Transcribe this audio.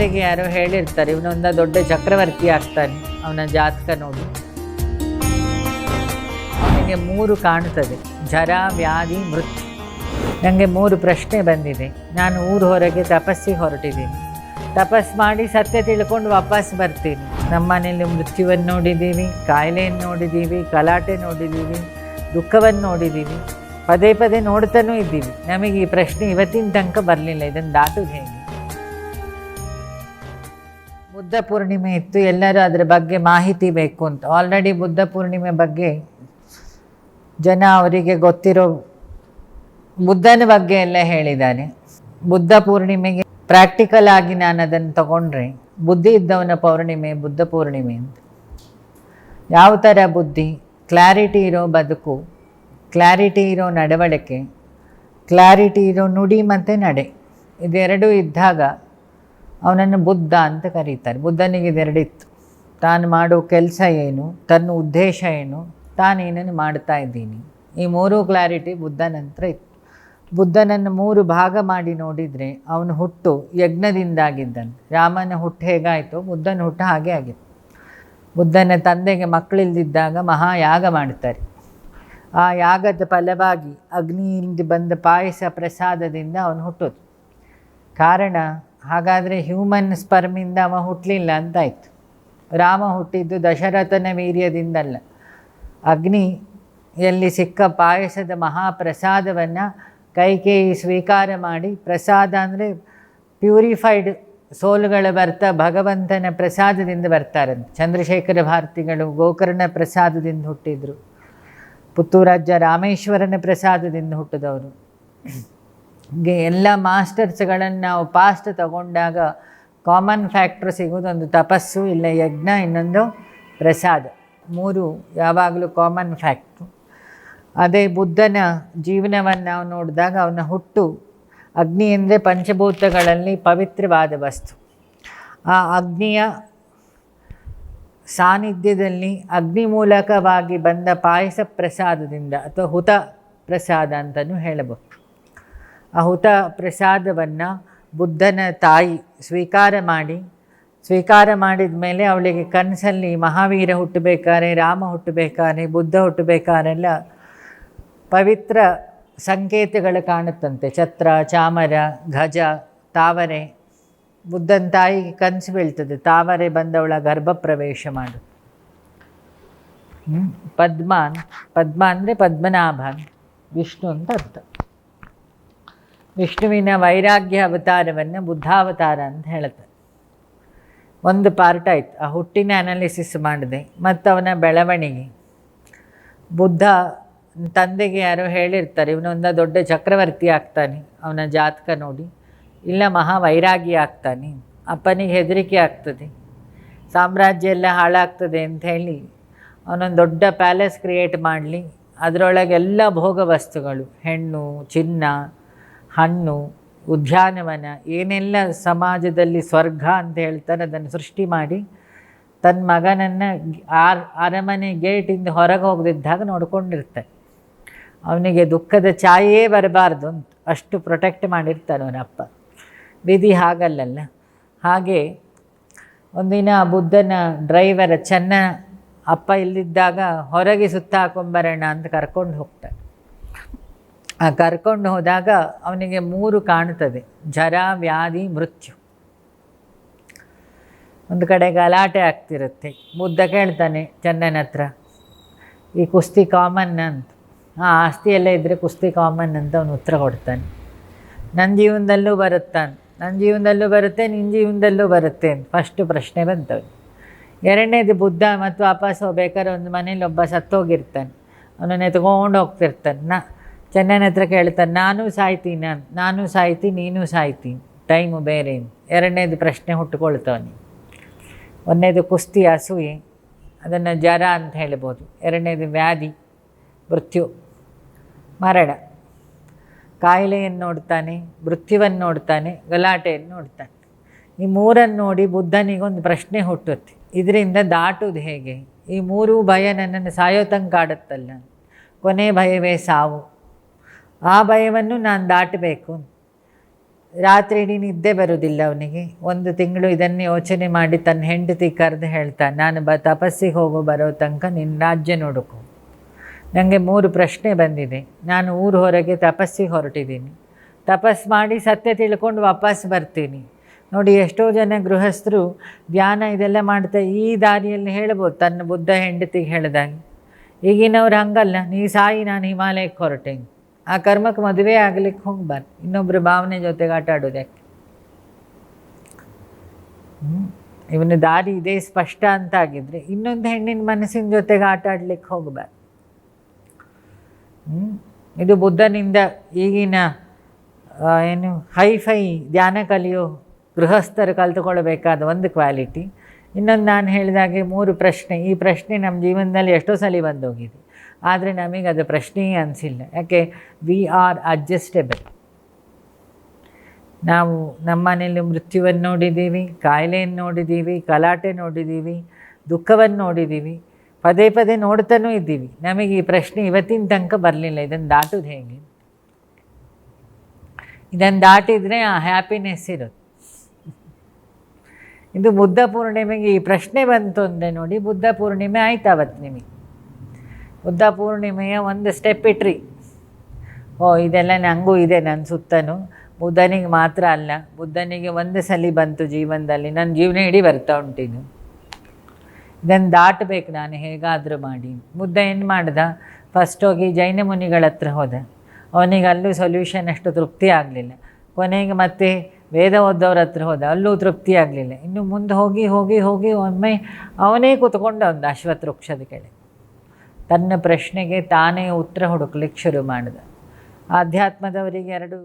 ತಂದೆಗೆ ಯಾರೋ ಹೇಳಿರ್ತಾರೆ ಇವನೊಂದ ದೊಡ್ಡ ಚಕ್ರವರ್ತಿ ಆಗ್ತಾನೆ, ಅವನ ಜಾತಕ ನೋಡಿ. ಅವನಿಗೆ ಮೂರು ಕಾಣುತ್ತದೆ ಜರ, ವ್ಯಾಧಿ, ಮೃತ್ಯು. ನನಗೆ ಮೂರು ಪ್ರಶ್ನೆ ಬಂದಿದೆ, ನಾನು ಊರು ಹೊರಗೆ ತಪಸ್ಸಿಗೆ ಹೊರಟಿದ್ದೀನಿ. ತಪಸ್ ಮಾಡಿ ಸತ್ಯ ತಿಳ್ಕೊಂಡು ವಾಪಸ್ ಬರ್ತೀನಿ. ನಮ್ಮ ಮನೇಲಿ ಮೃತ್ಯುವನ್ನು ನೋಡಿದ್ದೀವಿ, ಕಾಯಿಲೆಯನ್ನು ನೋಡಿದ್ದೀವಿ, ಗಲಾಟೆ ನೋಡಿದ್ದೀವಿ, ದುಃಖವನ್ನು ನೋಡಿದ್ದೀವಿ. ಪದೇ ಪದೇ ನೋಡ್ತಾನೂ ಇದ್ದೀವಿ. ನಮಗೆ ಈ ಪ್ರಶ್ನೆ ಇವತ್ತಿನ ತನಕ ಬರಲಿಲ್ಲ, ಇದನ್ನು ದಾಟುದು ಹೇಗೆ? ಬುದ್ಧ ಪೂರ್ಣಿಮೆ ಇತ್ತು, ಎಲ್ಲರೂ ಅದರ ಬಗ್ಗೆ ಮಾಹಿತಿ ಬೇಕು ಅಂತ. ಆಲ್ರೆಡಿ ಬುದ್ಧ ಪೂರ್ಣಿಮೆ ಬಗ್ಗೆ ಜನ ಅವರಿಗೆ ಗೊತ್ತಿರೋ ಬುದ್ಧನ ಬಗ್ಗೆ ಎಲ್ಲ ಹೇಳಿದ್ದಾರೆ ಬುದ್ಧ ಪೂರ್ಣಿಮೆಗೆ ಪ್ರಾಕ್ಟಿಕಲ್ ಆಗಿ ನಾನು ಅದನ್ನು ತಗೊಂಡ್ರೆ ಬುದ್ಧಿ ಇದ್ದವನ ಪೌರ್ಣಿಮೆ, ಬುದ್ಧ ಪೂರ್ಣಿಮೆ ಅಂತ. ಯಾವ ಥರ ಬುದ್ಧಿ? ಕ್ಲಾರಿಟಿ ಇರೋ ಬದುಕು ಕ್ಲಾರಿಟಿ ಇರೋ ನಡವಳಿಕೆ ಕ್ಲಾರಿಟಿ ಇರೋ ನುಡಿ ಮತ್ತು ನಡೆ. ಇದೆರಡೂ ಇದ್ದಾಗ ಅವನನ್ನು ಬುದ್ಧ ಅಂತ ಕರೀತಾರೆ. ಬುದ್ಧನಿಗೆ ಇದೆರಡಿತ್ತು ತಾನು ಮಾಡೋ ಕೆಲಸ ಏನು, ತನ್ನ ಉದ್ದೇಶ ಏನು, ತಾನೇನನ್ನು ಮಾಡ್ತಾ ಇದ್ದೀನಿ. ಈ ಮೂರು ಕ್ಲಾರಿಟಿ ಬುದ್ಧನಂತರ ಇತ್ತು. ಬುದ್ಧನನ್ನು ಮೂರು ಭಾಗ ಮಾಡಿ ನೋಡಿದರೆ ಅವನು ಹುಟ್ಟು, ಯಜ್ಞದಿಂದಾಗಿದ್ದನು. ರಾಮನ ಹುಟ್ಟು ಹೇಗಾಯಿತು, ಬುದ್ಧನ ಹುಟ್ಟು ಹಾಗೆ ಆಗಿತ್ತು. ಬುದ್ಧನ ತಂದೆಗೆ ಮಕ್ಕಳಿಲ್ದಿದ್ದಾಗ ಮಹಾಯಾಗ ಮಾಡ್ತಾರೆ. ಆ ಯಾಗದ ಫಲವಾಗಿ ಅಗ್ನಿಯಿಂದ ಬಂದ ಪಾಯಸ ಪ್ರಸಾದದಿಂದ ಅವನು ಹುಟ್ಟೋದು. ಕಾರಣ ಹಾಗಾದರೆ ಹ್ಯೂಮನ್ ಸ್ಪರ್ಮಿಂದ ಅವ ಹುಟ್ಟಲಿಲ್ಲ ಅಂತಾಯಿತು. ರಾಮ ಹುಟ್ಟಿದ್ದು ದಶರಥನ ವೀರ್ಯದಿಂದಲ್ಲ. ಅಗ್ನಿಯಲ್ಲಿ ಸಿಕ್ಕ ಪಾಯಸದ ಮಹಾಪ್ರಸಾದವನ್ನು ಕೈಕೇಯಿ ಸ್ವೀಕಾರ ಮಾಡಿ, ಪ್ರಸಾದ ಅಂದರೆ ಪ್ಯೂರಿಫೈಡ್ ಸೋಲುಗಳ ಬರ್ತಾ ಭಗವಂತನ ಪ್ರಸಾದದಿಂದ ಬರ್ತಾರಂತೆ. ಚಂದ್ರಶೇಖರ ಭಾರತಿಗಳು ಗೋಕರ್ಣ ಪ್ರಸಾದದಿಂದ ಹುಟ್ಟಿದ್ರು. ಪುತ್ತೂರಾಜ ರಾಮೇಶ್ವರನ ಪ್ರಸಾದದಿಂದ ಹುಟ್ಟಿದವರು. ಎಲ್ಲ ಮಾಸ್ಟರ್ಸ್ಗಳನ್ನು ನಾವು ಪಾಸ್ಟ್ ತಗೊಂಡಾಗ ಕಾಮನ್ ಫ್ಯಾಕ್ಟ್ರ್ ಸಿಗೋದೊಂದು ತಪಸ್ಸು ಇಲ್ಲ ಯಜ್ಞ, ಇನ್ನೊಂದು ಪ್ರಸಾದ. ಮೂರು ಯಾವಾಗಲೂ ಕಾಮನ್ ಫ್ಯಾಕ್ಟ್ರು. ಅದೇ ಬುದ್ಧನ ಜೀವನವನ್ನು ನಾವು ನೋಡಿದಾಗ ಅವನ ಹುಟ್ಟು ಅಗ್ನಿ ಅಂದರೆ ಪಂಚಭೂತಗಳಲ್ಲಿ ಪವಿತ್ರವಾದ ವಸ್ತು. ಆ ಅಗ್ನಿಯ ಸಾನ್ನಿಧ್ಯದಲ್ಲಿ ಅಗ್ನಿ ಮೂಲಕವಾಗಿ ಬಂದ ಪಾಯಸ ಪ್ರಸಾದದಿಂದ ಅಥವಾ ಹುತ ಪ್ರಸಾದ ಅಂತಲೂ ಹೇಳಬಹುದು. ಆ ಹುತ ಪ್ರಸಾದವನ್ನು ಬುದ್ಧನ ತಾಯಿ ಸ್ವೀಕಾರ ಮಾಡಿ, ಸ್ವೀಕಾರ ಮಾಡಿದ ಮೇಲೆ ಅವಳಿಗೆ ಕನಸಲ್ಲಿ ಮಹಾವೀರ ಹುಟ್ಟಬೇಕಾರೆ, ರಾಮ ಹುಟ್ಟಬೇಕಾರೆ, ಬುದ್ಧ ಹುಟ್ಟಬೇಕಾರೆಲ್ಲ ಪವಿತ್ರ ಸಂಕೇತಗಳು ಕಾಣುತ್ತಂತೆ. ಛತ್ರ, ಚಾಮರ ಗಜ ತಾವರೆ. ಬುದ್ಧನ ತಾಯಿಗೆ ಕನಸು ಬೀಳ್ತದೆ. ತಾವರೆ ಬಂದವಳ ಗರ್ಭ ಪ್ರವೇಶ ಮಾಡು? ಪದ್ಮಾನ್ ಪದ್ಮ ಅಂದರೆ ಪದ್ಮನಾಭನ್ ವಿಷ್ಣು ಅಂತ ಅರ್ಥ. ವಿಷ್ಣುವಿನ ವೈರಾಗ್ಯ ಅವತಾರವನ್ನು ಬುದ್ಧಾವತಾರ ಅಂತ ಹೇಳುತ್ತೆ. ಒಂದು ಪಾರ್ಟ್ ಆಯಿತು. ಆ ಹುಟ್ಟಿನ ಅನಾಲಿಸಿಸ್ ಮಾಡಿದೆ. ಮತ್ತು ಅವನ ಬೆಳವಣಿಗೆ. ಬುದ್ಧ ತಂದೆಗೆ ಯಾರೋ ಹೇಳಿರ್ತಾರೆ, ಇವನೊಂದ ದೊಡ್ಡ ಚಕ್ರವರ್ತಿ ಆಗ್ತಾನೆ. ಅವನ ಜಾತಕ ನೋಡಿ. ಇಲ್ಲ, ಮಹಾ ವೈರಾಗಿ ಆಗ್ತಾನೆ. ಅಪ್ಪನಿಗೆ ಹೆದರಿಕೆ ಆಗ್ತದೆ. ಸಾಮ್ರಾಜ್ಯ ಎಲ್ಲ ಹಾಳಾಗ್ತದೆ ಅಂತ ಹೇಳಿ ಅವನೊಂದು ದೊಡ್ಡ ಪ್ಯಾಲೇಸ್ ಕ್ರಿಯೇಟ್ ಮಾಡಲಿ. ಅದರೊಳಗೆಲ್ಲ ಭೋಗ ವಸ್ತುಗಳು ಹೆಣ್ಣು, ಚಿನ್ನ ಹಣ್ಣು, ಉದ್ಯಾನವನ, ಏನೆಲ್ಲ ಸಮಾಜದಲ್ಲಿ ಸ್ವರ್ಗ ಅಂತ ಹೇಳ್ತಾರೆ, ಅದನ್ನು ಸೃಷ್ಟಿ ಮಾಡಿ ತನ್ನ ಮಗನನ್ನು ಆರ್ ಅರಮನೆ ಗೇಟಿಂದ ಹೊರಗೆ ಹೋಗದಿದ್ದಾಗ ನೋಡ್ಕೊಂಡಿರ್ತಾನೆ. ಅವನಿಗೆ ದುಃಖದ ಛಾಯೆಯೇ ಬರಬಾರ್ದು ಅಂತ ಅಷ್ಟು ಪ್ರೊಟೆಕ್ಟ್ ಮಾಡಿರ್ತಾನೆ ಅವನಪ್ಪ ವಿಧಿ ಹಾಗಲ್ಲಲ್ಲ. ಹಾಗೆ ಒಂದಿನ ಬುದ್ಧನ ಡ್ರೈವರ್ ಚೆನ್ನ ಅಪ್ಪ ಇಲ್ಲಿದ್ದಾಗ ಹೊರಗೆ ಸುತ್ತ ಹಾಕೊಂಬರೋಣ ಅಂತ ಕರ್ಕೊಂಡು ಹೋಗ್ತಾನೆ. ಕರ್ಕೊಂಡು ಹೋದಾಗ ಅವನಿಗೆ ಮೂರು ಕಾಣುತ್ತದೆ. ಜರ ವ್ಯಾಧಿ, ಮೃತ್ಯು. ಒಂದು ಕಡೆ ಗಲಾಟೆ ಆಗ್ತಿರುತ್ತೆ. ಮುದ್ದ ಕೇಳ್ತಾನೆ ಚೆನ್ನನ ಹತ್ರ, ಈ ಕುಸ್ತಿ ಕಾಮನ್ ಅಂತ. ಆ ಆಸ್ತಿಯೆಲ್ಲ ಇದ್ದರೆ ಕುಸ್ತಿ ಕಾಮನ್ ಅಂತ ಅವನು ಉತ್ತರ ಕೊಡ್ತಾನೆ. ನನ್ನ ಜೀವನದಲ್ಲೂ ಬರುತ್ತಾನೆ ನನ್ನ ಜೀವನದಲ್ಲೂ ಬರುತ್ತೆ ನಿನ್ನ ಜೀವನದಲ್ಲೂ ಬರುತ್ತೆ. ಅಂತ ಫಸ್ಟು ಪ್ರಶ್ನೆ ಬಂತವನು. ಎರಡನೇದು ಬುದ್ಧ ಮತ್ತು ವಾಪಸ್ ಹೋಗ್ಬೇಕಾದ್ರೆ ಒಂದು ಮನೇಲಿ ಒಬ್ಬ ಸತ್ತೋಗಿರ್ತಾನೆ. ಅವನನ್ನು ಎತ್ಕೊಂಡು ಹೋಗ್ತಿರ್ತಾನೆ. ನಾ ಚೆನ್ನನ ಹತ್ರ ಕೇಳ್ತಾನೆ ನಾನು ಸಾಯ್ತೀನಿ ನಾನು ನಾನು ಸಾಯ್ತಿ, ನೀನು ಸಾಯ್ತಿ, ಟೈಮು ಬೇರೆ. ಎರಡನೇದು ಪ್ರಶ್ನೆ ಹುಟ್ಟುಕೊಳ್ತಾವನಿ ಒಂದನೇದು ಕುಸ್ತಿ ಅಸೂಯೆ, ಅದನ್ನು ಜ್ವರ ಅಂತ ಹೇಳ್ಬೋದು. ಎರಡನೇದು ವ್ಯಾಧಿ, ಮೃತ್ಯು, ಮರಣ. ಕಾಯಿಲೆಯನ್ನು ನೋಡ್ತಾನೆ, ಮೃತ್ಯುವನ್ನು ನೋಡ್ತಾನೆ, ಗಲಾಟೆಯನ್ನು ನೋಡ್ತಾನೆ. ಈ ಮೂರನ್ನು ನೋಡಿ ಬುದ್ಧನಿಗೊಂದು ಪ್ರಶ್ನೆ ಹುಟ್ಟುತ್ತೆ. ಇದರಿಂದ ದಾಟುವುದು ಹೇಗೆ? ಈ ಮೂರೂ ಭಯ ನನ್ನನ್ನು ಸಾಯೋತಂಗೆ ಕಾಡುತ್ತಲ್ಲ ಕೊನೆ ಭಯವೇ ಸಾವು. ಆ ಭಯವನ್ನು ನಾನು ದಾಟಬೇಕು. ರಾತ್ರಿ ಇಡೀ ನಿದ್ದೆ ಬರುವುದಿಲ್ಲ ಅವನಿಗೆ. ಒಂದು ತಿಂಗಳು ಇದನ್ನೇ ಯೋಚನೆ ಮಾಡಿ ತನ್ನ ಹೆಂಡತಿ ಕರೆದು ಹೇಳ್ತಾ ನಾನು ಬ ತಪಸ್ಸಿಗೆ ಹೋಗೋ, ಬರೋ ತನಕ ನಿನ್ನ ರಾಜ್ಯ ನೋಡಕು. ನನಗೆ ಮೂರು ಪ್ರಶ್ನೆ ಬಂದಿದೆ. ನಾನು ಊರು ಹೊರಗೆ ತಪಸ್ಸಿಗೆ ಹೊರಟಿದ್ದೀನಿ. ತಪಸ್ ಮಾಡಿ ಸತ್ಯ ತಿಳ್ಕೊಂಡು ವಾಪಸ್ ಬರ್ತೀನಿ. ನೋಡಿ, ಎಷ್ಟೋ ಜನ ಗೃಹಸ್ಥರು ಧ್ಯಾನ ಇದೆಲ್ಲ ಮಾಡ್ತಾ ಈ ದಾರಿಯಲ್ಲಿ ಹೇಳ್ಬೋದು, ತನ್ನ ಬುದ್ಧ ಹೆಂಡತಿಗೆ ಹೇಳಿದಾಗ. ಈಗಿನವ್ರು ಹಂಗಲ್ಲ, ನೀ ಸಾಯಿ, ನಾನು ಹಿಮಾಲಯಕ್ಕೆ ಹೊರಟೇನಿ. ಆ ಕರ್ಮಕ್ಕೆ ಮದುವೆ ಆಗ್ಲಿಕ್ಕೆ ಹೋಗ್ಬಾರ್ದು ಇನ್ನೊಬ್ಬರ ಭಾವನೆ ಜೊತೆಗೆ ಆಟ ಆಡೋದ್ಯಾಕೆ? ಇವನ ದಾರಿ ಇದೇ, ಸ್ಪಷ್ಟ ಅಂತ ಆಗಿದ್ರೆ ಇನ್ನೊಂದು ಹೆಣ್ಣಿನ ಮನಸ್ಸಿನ ಜೊತೆಗೆ ಆಟ ಆಡ್ಲಿಕ್ಕೆ ಹ್ಮ್? ಇದು ಬುದ್ಧನಿಂದ ಈಗಿನ ಏನು, ಹೈಫೈ ಧ್ಯಾನ ಕಲಿಯೋ ಗೃಹಸ್ಥರು ಕಲ್ತುಕೊಳ್ಬೇಕಾದ ಒಂದು ಕ್ವಾಲಿಟಿ. ಇನ್ನೊಂದು ನಾನು ಹೇಳಿದಾಗೆ ಮೂರು ಪ್ರಶ್ನೆ. ಈ ಪ್ರಶ್ನೆ ನಮ್ಮ ಜೀವನದಲ್ಲಿ ಎಷ್ಟೋ ಸಲ ಬಂದೋಗಿದೆ. ಆದರೆ ನಮಗೆ ಅದು ಪ್ರಶ್ನೆಯೇ ಅನಿಸಿಲ್ಲ. ಯಾಕೆ? ವಿ ಆರ್ ಅಡ್ಜಸ್ಟೇಬಲ್ ನಾವು ನಮ್ಮ ಮನೆಯಲ್ಲಿ ಮೃತ್ಯುವನ್ನು ನೋಡಿದ್ದೀವಿ, ಕಾಯಿಲೆಯನ್ನು ನೋಡಿದ್ದೀವಿ, ಗಲಾಟೆ ನೋಡಿದ್ದೀವಿ, ದುಃಖವನ್ನು ನೋಡಿದ್ದೀವಿ, ಪದೇ ಪದೇ ನೋಡ್ತಾನೂ ಇದ್ದೀವಿ. ನಮಗೆ ಈ ಪ್ರಶ್ನೆ ಇವತ್ತಿನ ತನಕ ಬರಲಿಲ್ಲ. ಇದನ್ನು ದಾಟೋದು ಹೇಗೆ? ಇದನ್ನು ದಾಟಿದರೆ ಆ ಹ್ಯಾಪಿನೆಸ್ ಇರೋದು. ಇದು ಬುದ್ಧ ಪೂರ್ಣಿಮೆಗೆ ಈ ಪ್ರಶ್ನೆ ಬಂತು ಅಂದರೆ ನೋಡಿ, ಬುದ್ಧ ಪೂರ್ಣಿಮೆ ಆಯ್ತು ಅವತ್ತು ನಿಮಗೆ. ಬುದ್ಧ ಪೂರ್ಣಿಮೆಯ ಒಂದು ಸ್ಟೆಪ್ ಇಟ್ರಿ. ಓ, ಇದೆಲ್ಲ ನನಗೂ ಇದೆ ನನ್ನ ಸುತ್ತನೂ. ಬುದ್ಧನಿಗೆ ಮಾತ್ರ ಅಲ್ಲ, ಬುದ್ಧನಿಗೆ ಒಂದು ಸಲ ಬಂತು ಜೀವನದಲ್ಲಿ. ನನ್ನ ಜೀವನ ಇಡೀ ಬರ್ತಾ ಉಂಟೀನು ಇದನ್ನು ದಾಟಬೇಕು ನಾನು, ಹೇಗಾದರೂ ಮಾಡಿ. ಬುದ್ಧ ಏನು ಮಾಡ್ದ? ಫಸ್ಟ್ ಹೋಗಿ ಜೈನ ಮುನಿಗಳ ಹತ್ರ ಹೋದ. ಅವನಿಗೆ ಅಲ್ಲೂ ಸೊಲ್ಯೂಷನ್ ಅಷ್ಟು ತೃಪ್ತಿ ಆಗಲಿಲ್ಲ. ಕೊನೆಗೆ ಮತ್ತೆ ವೇದ ಓದೋರ ಹತ್ರ ಹೋದ, ಅಲ್ಲೂ ತೃಪ್ತಿ ಆಗಲಿಲ್ಲ. ಇನ್ನು ಮುಂದೆ ಹೋಗಿ ಹೋಗಿ ಹೋಗಿ ಒಮ್ಮೆ ಅವನೇ ಕೂತ್ಕೊಂಡು ಒಂದು ಅಶ್ವತ್ಥ ವೃಕ್ಷದ ಕೆಳಗೆ. ತನ್ನ ಪ್ರಶ್ನೆಗೆ ತಾನೇ ಉತ್ತರ ಹುಡುಕ್ಲಿಕ್ಕೆ ಶುರು ಮಾಡಿದ. ಆಧ್ಯಾತ್ಮದವರಿಗೆ ಎರಡು